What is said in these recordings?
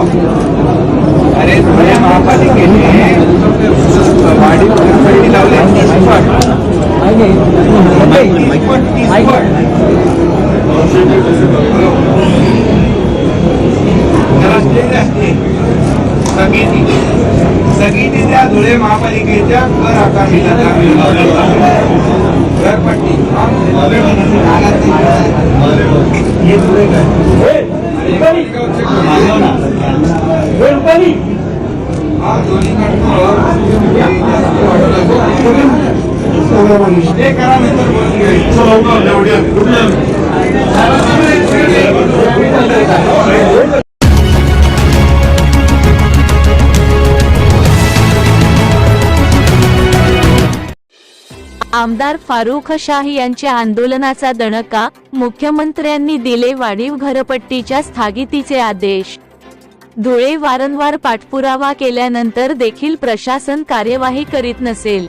अरे धुळे महापालिकेने वाढीव घरपट्टी लावली तीस फट तीस फट. तीस सगळी सगळी त्या धुळे महापालिकेच्या कर आकारणीला घरपट्टी हे धुळे दोन्ही ते करा नंतर बोलूया. आमदार फारुख शाह यांच्या आंदोलनाचा दणका मुख्यमंत्र्यांनी दिले वाढीव घरपट्टीच्या स्थगितीचे आदेश. धुळे वारंवार पाठपुरावा केल्यानंतर देखील प्रशासन कार्यवाही करीत नसेल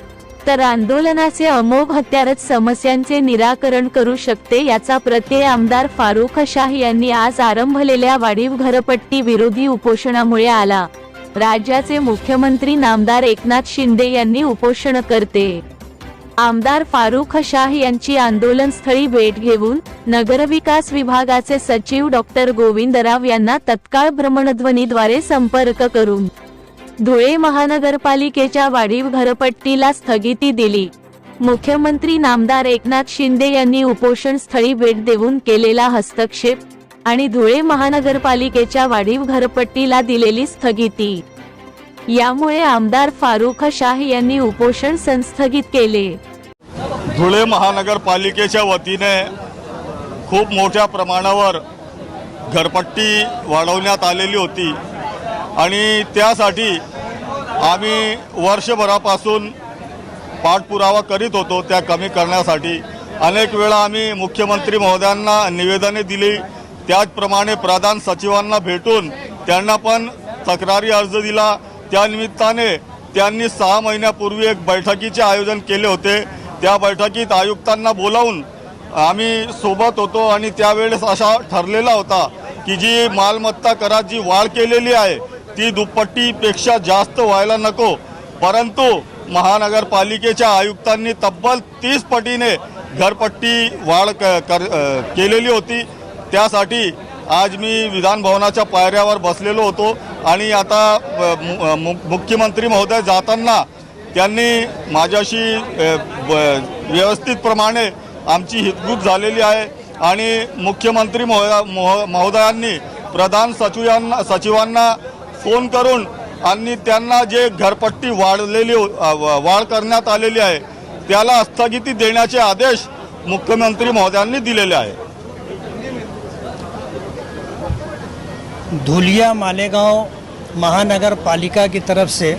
तर आंदोलनाचे अमोघ हत्यारच समस्यांचे निराकरण करू शकते याचा प्रत्यय आमदार फारुख शाह यांनी आज आरंभलेल्या वाढीव घरपट्टी विरोधी उपोषणामुळे आला. राज्याचे मुख्यमंत्री नामदार एकनाथ शिंदे यांनी उपोषण करते आमदार फारुख शाह यांची आंदोलनस्थळी भेट घेऊन नगरविकास विभागाचे सचिव डॉक्टर गोविंदराव यांना तत्काळ भ्रमणध्वनीद्वारे संपर्क करून धुळे महानगरपालिकेच्या वाढीव घरपट्टीला स्थगिती दिली. मुख्यमंत्री नामदार एकनाथ शिंदे यांनी उपोषण स्थळी भेट देऊन केलेला हस्तक्षेप आणि धुळे महानगरपालिकेच्या वाढीव घरपट्टीला दिलेली स्थगिती. यामुळे आमदार फारुख शाह यांनी उपोषण संस्थगित केले. धुळे महानगरपालिकेच्या वतीने खूप मोठ्या प्रमाणावर घरपट्टी वाढवण्यात आलेली होती. आणि त्यासाठी आम्ही वर्षभरापासून पाठपुरावा करीत होतो त्या कमी करण्यासाठी. अनेक वेळा आम्ही मुख्यमंत्री महोदयांना निवेदने दिली. त्याचप्रमाणे प्रधान सचिवांना भेटून त्यांना पण तक्रारी अर्ज दिला. त्यानिमित्ताने त्यांनी सहा महिन्यापूर्वी एक बैठकीचे आयोजन केले होते. त्या बैठकीत आयुक्तांना बोलावून आम्ही सोबत होतो आणि त्यावेळेस असा ठरलेला होता की जी मालमत्ता करात जी वाढ केलेली आहे ती दुप्पटीपेक्षा जास्त व्हायला नको. परंतु महानगरपालिकेच्या आयुक्तांनी तब्बल तीस पटीने घरपट्टी वाढ क- कर केलेली होती. त्यासाठी आज मी विधानभवनाच्या पायऱ्यावर बसलेलो होतो आणि आता मु- मुख्यमंत्री महोदय जाताना त्यांनी माझ्याशी व्यवस्थितप्रमाणे आमची हितगुज झालेली आहे. आणि मुख्यमंत्री महोदया महो- महोदयांनी प्रधान सचिवांना सचिवांना फोन करून आणि त्यांना जे घरपट्टी वाढलेली वाढ करण्यात आलेली आहे त्याला स्थगिती देण्याचे आदेश मुख्यमंत्री महोदयांनी दिलेले आहे. धुलिया मालेगांव महानगर पालिका की तरफ से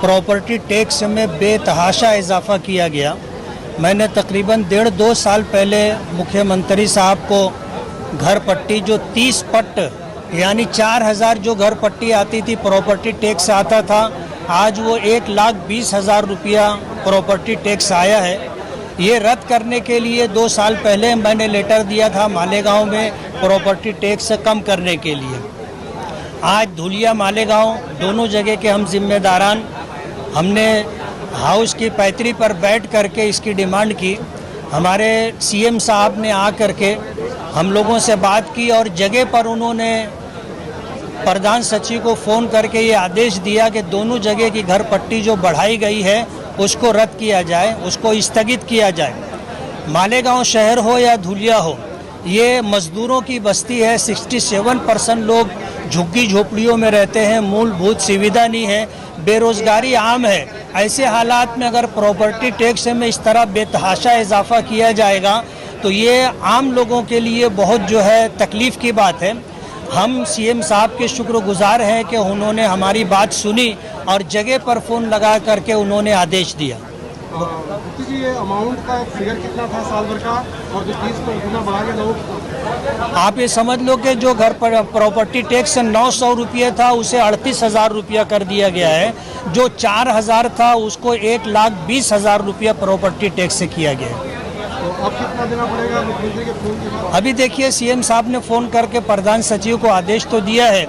प्रॉपर्टी टैक्स में बेतहाशा इजाफा किया गया। मैंने तकरीबन डेढ़ दो साल पहले मुख्यमंत्री साहब को घर पट्टी जो तीस पट्ट यानी चार हज़ार जो घर पट्टी आती थी प्रॉपर्टी टैक्स आता था, आज वो एक लाख बीस हज़ार रुपया प्रॉपर्टी टैक्स आया है। ये रद्द करने के लिए दो साल पहले मैंने लेटर दिया था मालेगांव में प्रॉपर्टी टैक्स कम करने के लिए। आज धुलिया मालेगांव, दोनों जगह के हम जिम्मेदारान, हमने हाउस की पैतरी पर बैठ करके इसकी डिमांड की। हमारे सीएम साहब ने आ करके हम लोगों से बात की और जगह पर उन्होंने प्रधान सचिव को फ़ोन करके ये आदेश दिया कि दोनों जगह की घर पट्टी जो बढ़ाई गई है, उसको रद्द किया जाए, उसको स्थगित किया जाए। मालेगांव शहर हो या धुलिया हो, ये मज़दूरों की बस्ती है। 67 परसेंट लोग झुग्गी झोपड़ियों में रहते हैं, मूलभूत सुविधा नहीं है, बेरोज़गारी आम है। ऐसे हालात में अगर प्रॉपर्टी टैक्स में इस तरह बेतहाशा इजाफा किया जाएगा तो ये आम लोगों के लिए बहुत जो है तकलीफ़ की बात है। हम सीएम साहब के शुक्रगुजार हैं कि उन्होंने हमारी बात सुनी और जगह पर फ़ोन लगा करके उन्होंने आदेश दिया। गुप्ती जी ये अमाउंट का फिगर कितना था साल भर का? और जो तीस बढ़ा के लोग आप ये समझ लो कि जो घर पर प्रॉपर्टी टैक्स नौ सौ रुपये था उसे अड़तीस हज़ार रुपया कर दिया गया है। जो चार हज़ार था उसको एक लाख बीस हज़ार रुपया प्रॉपर्टी टैक्स से किया गया है। तो अब कितना देना पड़ेगा मुख्यमंत्री के फ़ोन अभी देखिए सीएम साहब ने फ़ोन करके प्रधान सचिव को आदेश तो दिया है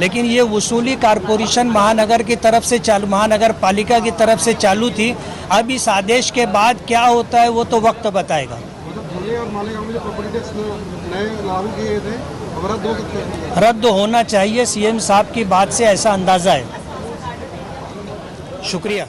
लेकिन ये वसूली कारपोरेशन महानगर की तरफ़ से चालू महानगर पालिका की तरफ़ से चालू थी। अब इस आदेश के बाद क्या होता है वो तो वक्त बताएगा। मतलब रद्द होना चाहिए सीएम साहब की बात से ऐसा अंदाज़ा है। शुक्रिया।